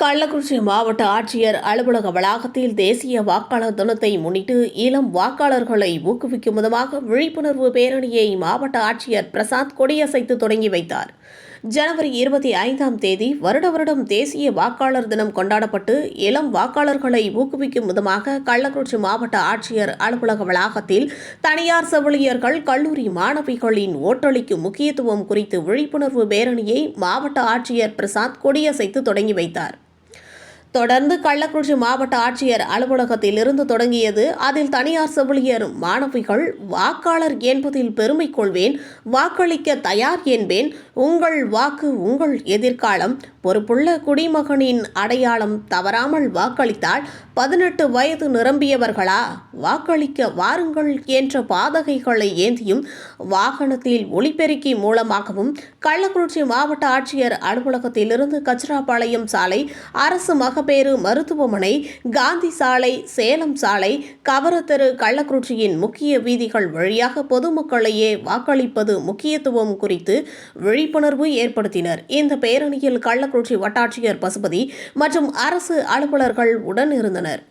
கள்ளக்குறிச்சி மாவட்ட ஆட்சியர் அலுவலக வளாகத்தில் தேசிய வாக்காளர் தினத்தை முன்னிட்டு இளம் வாக்காளர்களை ஊக்குவிக்கும் விதமாக விழிப்புணர்வு பேரணியை மாவட்ட ஆட்சியர் பிரசாத் கொடியசைத்து தொடங்கி வைத்தார். ஜனவரி இருபத்தி ஐந்தாம் தேதி வருட வருடம் தேசிய வாக்காளர் தினம் கொண்டாடப்பட்டு இளம் வாக்காளர்களை ஊக்குவிக்கும் விதமாக கள்ளக்குறிச்சி மாவட்ட ஆட்சியர் அலுவலக வளாகத்தில் தனியார் செவிலியர்கள் கல்லூரி மாணவிகளின் ஓட்டளிக்கும் முக்கியத்துவம் குறித்து விழிப்புணர்வு பேரணியை மாவட்ட ஆட்சியர் பிரசாத் கொடியசைத்து தொடங்கி வைத்தார். தொடர்ந்து கள்ளக்குறிச்சி மாவட்ட ஆட்சியர் அலுவலகத்தில் இருந்து தொடங்கியது. அதில் தனியார் செவிலியர் மாணவிகள் வாக்காளர் என்பதில் பெருமை கொள்வேன் வாக்களிக்க தயார் என்பேன். உங்கள் வாக்கு உங்கள் எதிர்காலம். பொறுப்புள்ள குடிமகனின் அடையாளம் தவறாமல் வாக்களித்தால் பதினெட்டு வயது நிரம்பியவர்களா? வாக்களிக்க வாருங்கள் என்ற பாதகைகளை ஏந்தியும் வாகனத்தில் ஒளிபெருக்கி மூலமாகவும் கள்ளக்குறிச்சி மாவட்ட ஆட்சியர் அலுவலகத்திலிருந்து கச்சிராபாளையம் சாலை அரசு மகப்பேறு மருத்துவமனை காந்தி சாலை சேலம் சாலை கவரத்தெரு கள்ளக்குறிச்சியின் முக்கிய வீதிகள் வழியாக பொதுமக்களையே வாக்களிப்பது முக்கியத்துவம் குறித்து விழிப்புணர்வு ஏற்படுத்தினர். இந்த பேரணியில் கள்ளக்குறிச்சி வட்டாட்சியர் பசுபதி மற்றும் அரசு அலுவலர்கள் உடன் இருந்தனர்